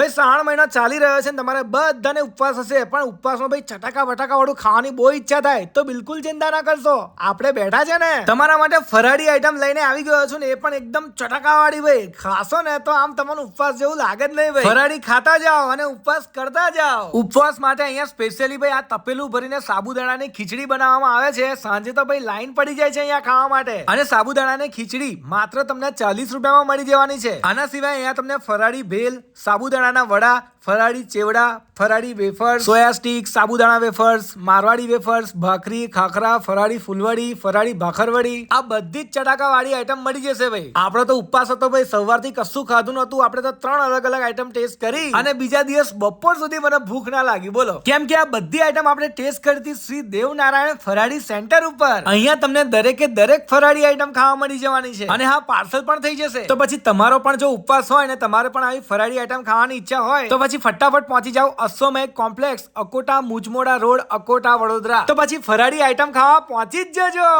But ભાઈ શ્રાવણ મહિનો ચાલી રહ્યો છે ને તમારે બધાને ઉપવાસ હશે. પણ ઉપવાસમાં ભાઈ ચટાકા વટાકા વાળું ખાવાની બહુ ઈચ્છા થાય. તો બિલકુલ ચિંતા ના કરશો. આપણે બેઠા છે ને. તમારા માટે ફરાળી આઈટમ લઈને આવી ગયો છું ને, એ પણ એકદમ ચટાકા વાળી ભાઈ. ખાશો ને તો આમ તમારું ઉપવાસ જેવું લાગે જ નહીં ભાઈ. ફરાળી ખાતા જાઓ અને ઉપવાસ કરતા જાઓ. ઉપવાસ માટે અહીંયા સ્પેશિયલી ભાઈ આ તપેલું ભરીને સાબુદાણાની ખીચડી બનાવવામાં આવે છે. સાંજે તો ભાઈ લાઈન પડી જાય છે અહીંયા ખાવા માટે. અને સાબુદાણાની ખીચડી માત્ર તમને ચાલીસ રૂપિયામાં મળી જવાની છે. આના સિવાય અહીંયા તમને ફરાળી ભેલ, સાબુદાણાના વડા, ફરાળી ચેવડા, ફરાળી વેફર્સ, સોયા સ્ટીક, સાબુદાણા વેફર્સ, મારવાડી વેફર્સ, ભાખરી, ખાખરા, ફરાળી ફૂલવડી, ફરાળી ભાખરવડી. આ બધી જ ચટાકા વાળી આઈટમ મળી જશે ભાઈ. આપણે તો ઉપવાસ હતો ભાઈ, સવારથી કશું ખાધું નતું આપણે તો ત્રણ અલગ અલગ આઈટમ ટેસ્ટ કરી. અને બીજા દિવસ બપોર સુધી મને ભૂખ ના લાગી. બોલો. કેમ કે આ બધી આઈટમ આપણે ટેસ્ટ કરી શ્રી દેવનારાયણ ફરાળી સેન્ટર ઉપર. અહીંયા તમને દરેકે દરેક ફરાળી આઈટમ ખાવા મળી જવાની છે. અને હા પાર્સલ પણ થઈ જશે. તો પછી તમારો પણ જો ઉપવાસ હોય ને, તમારે પણ આવી ફરાળી આઈટમ ખાવાની ઈચ્છા હોય, તો પછી ફટાફટ પહોંચી જાઓ અશ્વમેઘ કોમ્પ્લેક્સ, અકોટા મુજમોડા રોડ, અકોટા વડોદરા. તો પછી ફરાળી આઈટમ ખાવા પહોંચી જ જજો.